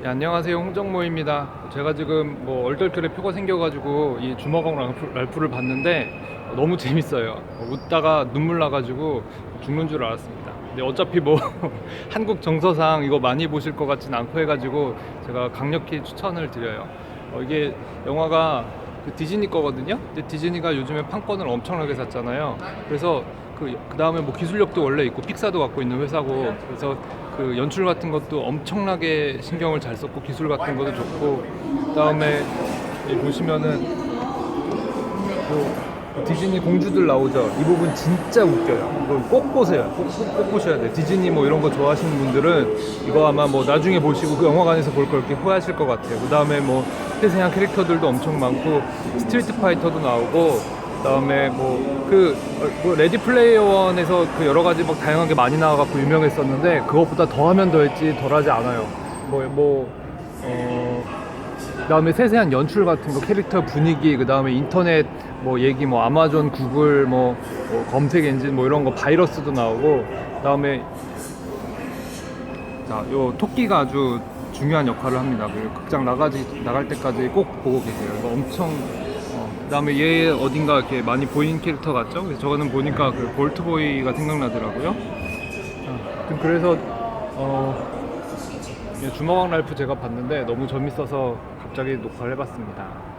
네, 안녕하세요 홍정모입니다. 제가 지금 뭐 얼떨결에 표가 생겨가지고 이 주먹왕 랄프, 랄프 를 봤는데 너무 재밌어요. 웃다가 눈물 나가지고 죽는 줄 알았습니다. 근데 어차피 뭐 한국 정서상 이거 많이 보실 것 같진 않고 해가지고 제가 강력히 추천을 드려요. 어, 이게 영화가 그 디즈니 거거든요. 근데 디즈니가 요즘에 판권을 엄청나게 샀잖아요. 그래서 그, 그 다음에 뭐 기술력도 원래 있고 픽사도 갖고 있는 회사고 그래서 그 연출 같은 것도 엄청나게 신경을 잘 썼고 기술 같은 것도 좋고 그 다음에 보시면은 그 디즈니 공주들 나오죠. 이 부분 진짜 웃겨요. 이거 꼭 보세요. 꼭, 꼭, 꼭 보셔야 돼요. 디즈니 뭐 이런 거 좋아하시는 분들은 이거 아마 뭐 나중에 보시고 그 영화관에서 볼 걸 이렇게 후회하실 것 같아요. 그 다음에 뭐 세세한 캐릭터들도 엄청 많고 스트리트 파이터도 나오고 그다음에 뭐그 뭐 레디 플레이어 원에서 그 여러 가지 막 다양하게 많이 나와갖고 유명했었는데 그것보다 더하면 더했지 덜하지 않아요. 뭐 뭐 어 그다음에 세세한 연출 같은 거 캐릭터 분위기 그다음에 인터넷 뭐 얘기 뭐 아마존 구글 뭐, 뭐 검색 엔진 뭐 이런 거 바이러스도 나오고 그다음에 자, 요 토끼가 아주 중요한 역할을 합니다. 그 극장 나가지 나갈 때까지 꼭 보고 계세요. 엄청 어, 그다음에 얘 어딘가 이렇게 많이 보이는 캐릭터 같죠? 그래서 저거는 보니까 그 볼트보이가 생각나더라고요. 아, 그래서 어, 예, 주먹왕 랄프 제가 봤는데 너무 재밌어서 갑자기 녹화를 해봤습니다.